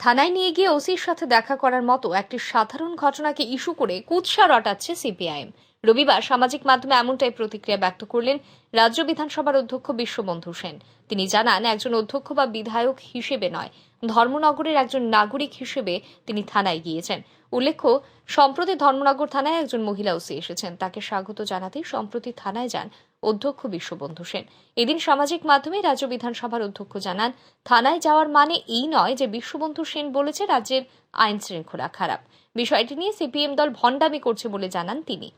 থানায় নিয়ে গিয়ে ওসির সাথে দেখা করার মতো একটি সাধারণ ঘটনাকে ইস্যু করে কুৎসা রটাচ্ছে সিপিআইএম। রবিবার সামাজিক মাধ্যমে এমনটাই প্রতিক্রিয়া ব্যক্ত করলেন রাজ্য বিধানসভার অধ্যক্ষ বিশ্ববন্ধু সেন। তিনি জানান, একজন অধ্যক্ষ বা বিধায়ক হিসেবে নয়, ধর্মনগরের একজন নাগরিক হিসেবে তিনি থানায় গিয়েছেন। উল্লেখ্য, সম্প্রতি ধর্মনগর থানায় একজন মহিলা ওসি এসেছেন। তাকে স্বাগত জানাতেই সম্প্রতি থানায় যান অধ্যক্ষ বিশ্ববন্ধু সেন। এদিন সামাজিক মাধ্যমে রাজ্য বিধানসভার অধ্যক্ষ জানান, থানায় যাওয়ার মানে এই নয় যে বিশ্ববন্ধু সেন বলেছে রাজ্যের আইন শৃঙ্খলা খারাপ। বিষয়টি নিয়ে সিপিএম দল ভণ্ডামি করছে বলে জানান তিনি।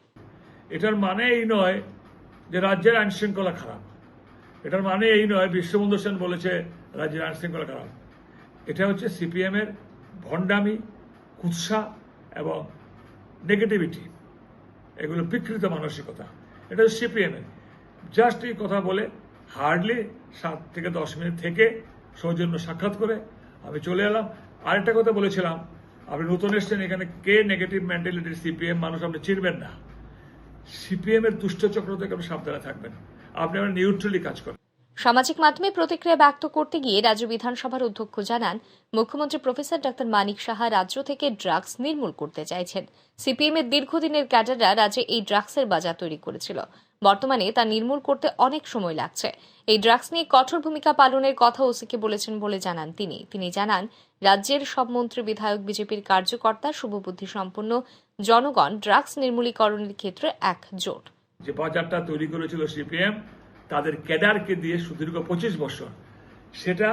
এটার মানে এই নয় যে রাজ্যের আইন শৃঙ্খলা খারাপ। এটার মানে এই নয় বিশ্ববন্ধু সেন বলেছে রাজ্যের আইন শৃঙ্খলা খারাপ। এটা হচ্ছে সিপিএম এর ভণ্ডামি, কুৎসা এবং নেগেটিভিটি। এগুলো বিকৃত মানসিকতা। এটা হচ্ছে সিপিএম এর জাস্ট এই কথা বলে হার্ডলি সাত থেকে দশ মিনিট থেকে সৌজন্য সাক্ষাৎ করে আমি চলে এলাম। আরেকটা কথা বলেছিলাম, আপনি নতুন এসছেন, এখানে কে নেগেটিভ মেন্টালিটির সিপিএম মানুষ আপনি চিনবেন না। সিপিএম এর দুষ্ট চক্র থেকে আপনি সাবধানে থাকবেন। আপনি আমার নিউট্রালি কাজ করেন। সামাজিক মাধ্যমে প্রতিক্রিয়া ব্যক্ত করতে গিয়ে রাজ্য বিধানসভার অধ্যক্ষ জানান, মুখ্যমন্ত্রী প্রফেসর ডাক্তার মানিক সাহা রাজ্য থেকে ড্রাগস নির্মূল করতে চাইছেন। সিপিএম এর দীর্ঘদিনের ক্যাডাররা রাজ্যে এই ড্রাগসের বাজার তৈরি করেছিল। বর্তমানে তা নির্মূল করতে অনেক সময় লাগছে। এই ড্রাগস নিয়ে কঠোর ভূমিকা পালনের কথা ওসিকে বলেছেন বলে জানান তিনি। তিনি জানান, রাজ্যের সব মন্ত্রী বিধায়ক বিজেপির কার্যকর্তা শুভবুদ্ধি সম্পন্ন জনগণ ড্রাগস নির্মূলীকরণের ক্ষেত্রে একজোট। যে বাজারটা তৈরি করেছিল সিপিএম, তাদের ক্যাডারকে দিয়ে সুদীর্ঘ পঁচিশ বছর সেটা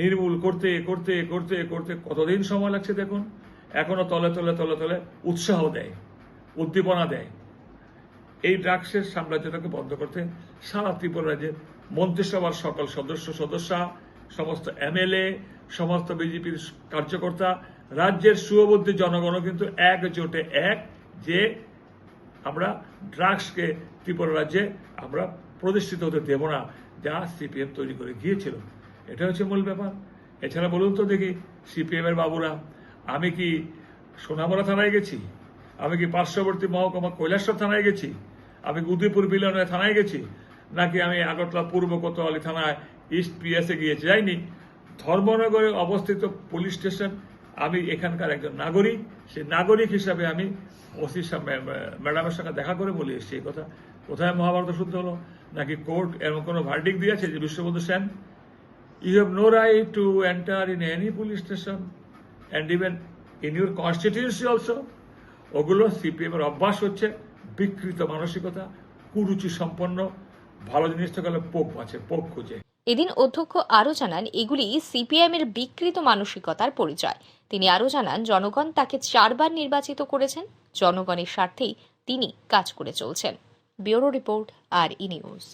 নির্মূল করতে করতে করতে করতে কতদিন সময় লাগছে দেখুন? এখনও তলে তলে তলে তলে উৎসাহ দেয়, উদ্দীপনা দেয়। এই ড্রাগসের সাম্রাজ্যটাকে বন্ধ করতে সারা ত্রিপুরা রাজ্যের মন্ত্রিসভার সকল সদস্য, সদস্যা, সমস্ত এমএলএ, সমস্ত বিজেপির কার্যকর্তা, রাজ্যের সুবুদ্ধি জনগণও কিন্তু একজোটে এক যে আমরা ড্রাগসকে ত্রিপুরা রাজ্যে আমরা প্রতিষ্ঠিত হতে দেব না, যা সিপিএম তৈরি করে গিয়েছিল। এটা হচ্ছে মূল ব্যাপার। এছাড়া বলুন তো দেখি সিপিএম এর বাবুরা, আমি কি সোনামরা থানায় গেছি? আমি কি পার্শ্ববর্তী মহকুমা কৈলাসর থানায় গেছি? আমি উদয়পুর বিলনের থানায় গেছি? নাকি আমি আগরতলা পূর্ব কোতোয়ালি থানায় ইস্ট পিএসে গিয়েছি? যাইনি। ধর্মনগরে অবস্থিত পুলিশ স্টেশন, আমি এখানকার একজন নাগরিক। সেই নাগরিক হিসাবে আমি ওসি ম্যাডামের সঙ্গে দেখা করে বলে এসেছি এই কথা। কোথায় মহাভারত শুদ্ধ হলো? নাকি কোর্ট এরকম কোনো ভার্ডিক দিয়েছে যে Bishwabandhu Sen? You have no right to enter in any police station and even in your constituency also ওগুলো সিপিএম এর অভ্যাস হচ্ছে বিকৃত মানসিকতা, কুরুচি সম্পন্ন, ভালো জিনিস তো গেলে পোক আছে পোক খুঁজে। এদিন অধ্যক্ষ আরও জানান, এগুলি সিপিএম এর বিকৃত মানসিকতার পরিচয়। তিনি আরও জানান, জনগণ তাকে চারবার নির্বাচিত করেছেন, জনগণের স্বার্থেই তিনি কাজ করে চলছেন। Bureau report, R E news.